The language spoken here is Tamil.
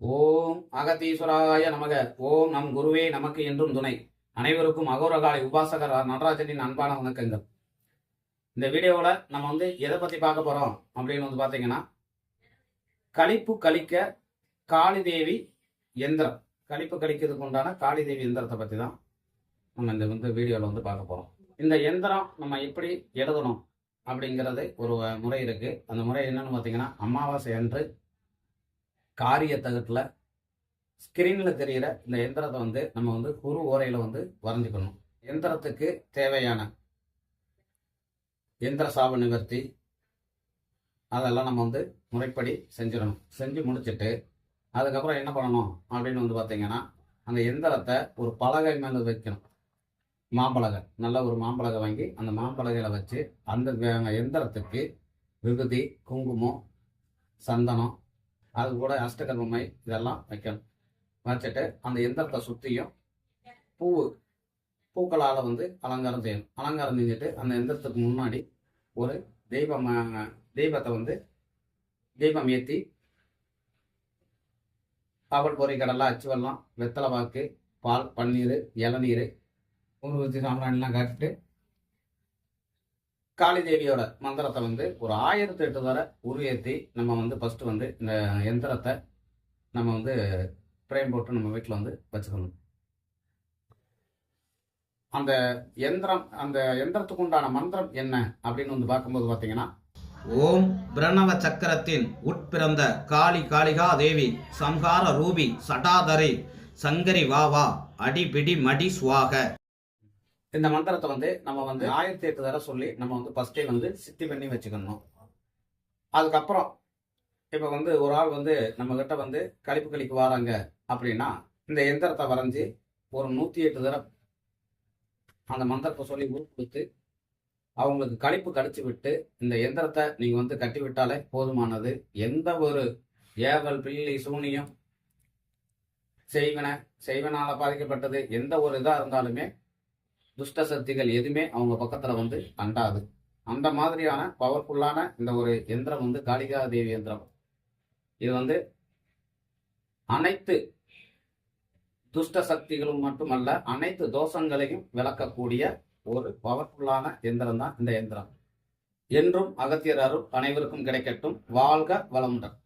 ஓம் அகத்தீஸ்வராய நமக. ஓம் நம் குருவே நமக்கு என்றும் துணை. அனைவருக்கும் அகோரகாலை உபாசகர் நடராஜனின் அன்பான வணக்கங்கள். இந்த வீடியோவில் நம்ம வந்து எதை பற்றி பார்க்க போகிறோம் அப்படின்னு வந்து பார்த்தீங்கன்னா கழிப்பு கழிக்க காளிதேவி எந்திரம். கழிப்பு கழிக்கிறதுக்கு உண்டான காளிதேவி எந்திரத்தை பற்றி தான் நம்ம இந்த வந்து வீடியோவில் வந்து பார்க்க போகிறோம் இந்த எந்திரம் நம்ம எப்படி எழுதணும்? அப்படிங்கிறது ஒரு முறை இருக்குது அந்த முறை என்னென்னு பார்த்தீங்கன்னா அமாவாசை அன்று காரிய தகட்டில் ஸ்க்ரீனில் தெரிகிற இந்த எந்திரத்தை வந்து நம்ம வந்து குறு ஓரையில் வந்து வரைஞ்சிக்கணும். எந்திரத்துக்கு தேவையான எந்திர சாப நிவர்த்தி அதெல்லாம் நம்ம வந்து முறைப்படி செஞ்சிடணும். செஞ்சு முடிச்சுட்டு அதுக்கப்புறம் என்ன பண்ணணும் அப்படின்னு வந்து பார்த்தீங்கன்னா அந்த எந்திரத்தை ஒரு பலகை மேலே வைக்கணும். மாம்பலகை நல்ல ஒரு மாம்பழகம் வாங்கி அந்த மாம்பழகையில் வச்சு அந்த எந்திரத்துக்கு விகுதி குங்குமம் சந்தனம் அது கூட அஷ்டகர்மை இதெல்லாம் வைக்கணும். வச்சுட்டு அந்த எந்திரத்தை சுற்றியும் பூ பூக்களால் வந்து அலங்காரம் செய்யணும். அலங்காரம் செஞ்சுட்டு அந்த எந்திரத்துக்கு முன்னாடி ஒரு தெய்வம் தெய்வத்தை வந்து தெய்வம் ஏற்றி அவள் பொறி கடலை அச்சு வெத்தலை வாக்கு பால் பன்னீர் இளநீர் ஊர்வசி சாம்பிராணிலாம் காட்டிட்டு காளி தேவியோட மந்திரத்தை வந்து ஒரு ஆயிரத்தி எட்டு தர உருவேற்றி நம்ம வந்து ஃபஸ்ட்டு வந்து இந்த எந்திரத்தை நம்ம வந்து ஃப்ரேம் போட்டு நம்ம வீட்டில் வந்து வச்சுக்கணும். அந்த எந்திரம் அந்த எந்திரத்துக்கு உண்டான மந்திரம் என்ன அப்படின்னு வந்து பார்க்கும்போது பார்த்தீங்கன்னா ஓம் பிரணவ சக்கரத்தின் உட்பிறந்த காளி காளிகா தேவி சம்ஹார ரூபி சடாதரி சங்கரி வா வா அடிபிடி மடி சுவாக. இந்த மந்திரத்தை வந்து நம்ம வந்து ஆயிரத்தி எட்டு தடவை சொல்லி நம்ம வந்து ஃபர்ஸ்டே வந்து சித்தி பண்ணி வச்சுக்கணும். அதுக்கப்புறம் இப்போ வந்து ஒரு ஆள் வந்து நம்ம கிட்ட வந்து கழிப்பு கழிக்கு வராங்க அப்படின்னா இந்த எந்திரத்தை வரைஞ்சி ஒரு நூற்றி எட்டு தடவை அந்த மந்திரத்தை சொல்லி உருப்பிடுத்து அவங்களுக்கு கழிப்பு கடிச்சு விட்டு இந்த எந்திரத்தை நீங்கள் வந்து கட்டி விட்டாலே போதுமானது. எந்த ஒரு ஏவல் பில்லி சூனியம் செய்வன செய்வனால பாதிக்கப்பட்டது எந்த ஒரு இதாக இருந்தாலுமே துஷ்ட சக்திகள் எதுவுமே அவங்க பக்கத்துல வந்து அண்டாது அந்த மாதிரியான பவர்ஃபுல்லான இந்த ஒரு எந்திரம் வந்து காளிகா தேவி எந்திரம். இது வந்து அனைத்து துஷ்ட சக்திகளும் மட்டுமல்ல அனைத்து தோஷங்களையும் விளக்கக்கூடிய ஒரு பவர்ஃபுல்லான எந்திரம் தான் இந்த எந்திரம். என்றும் அகத்தியர் அருள் அனைவருக்கும் கிடைக்கட்டும். வாழ்க வளமுடன்.